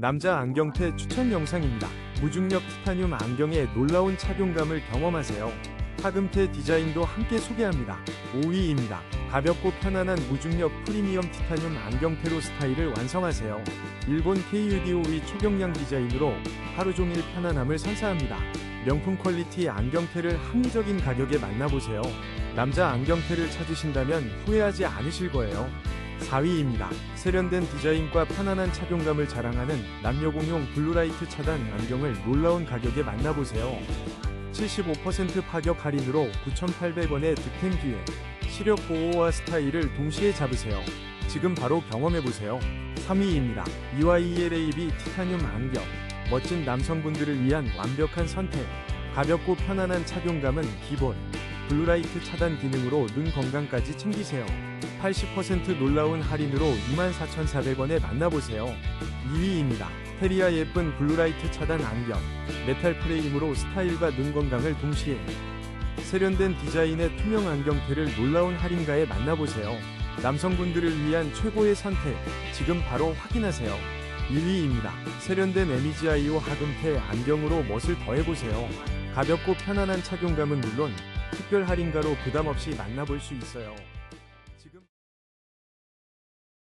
남자 안경테 추천 영상입니다. 무중력 티타늄 안경의 놀라운 착용감을 경험하세요. 하금테 디자인도 함께 소개합니다. 5위입니다. 가볍고 편안한 무중력 프리미엄 티타늄 안경테로 스타일을 완성하세요. 일본 KUD5위 초경량 디자인으로 하루 종일 편안함을 선사합니다. 명품 퀄리티 안경테를 합리적인 가격에 만나보세요. 남자 안경테를 찾으신다면 후회하지 않으실 거예요. 4위입니다. 세련된 디자인과 편안한 착용감을 자랑하는 남녀 공용 블루라이트 차단 안경을 놀라운 가격에 만나보세요. 75% 파격 할인으로 9,800원의 득템 기회. 시력 보호와 스타일을 동시에 잡으세요. 지금 바로 경험해보세요. 3위입니다. EYELAB 티타늄 안경. 멋진 남성분들을 위한 완벽한 선택. 가볍고 편안한 착용감은 기본. 블루라이트 차단 기능으로 눈 건강까지 챙기세요. 80% 놀라운 할인으로 24,400원에 만나보세요. 2위입니다. 테리아 예쁜 블루라이트 차단 안경. 메탈 프레임으로 스타일과 눈 건강을 동시에. 세련된 디자인의 투명 안경테를 놀라운 할인가에 만나보세요. 남성분들을 위한 최고의 선택. 지금 바로 확인하세요. 1위입니다. 세련된 MGIO 하금테 안경으로 멋을 더해보세요. 가볍고 편안한 착용감은 물론 특별 할인가로 부담 없이 만나볼 수 있어요.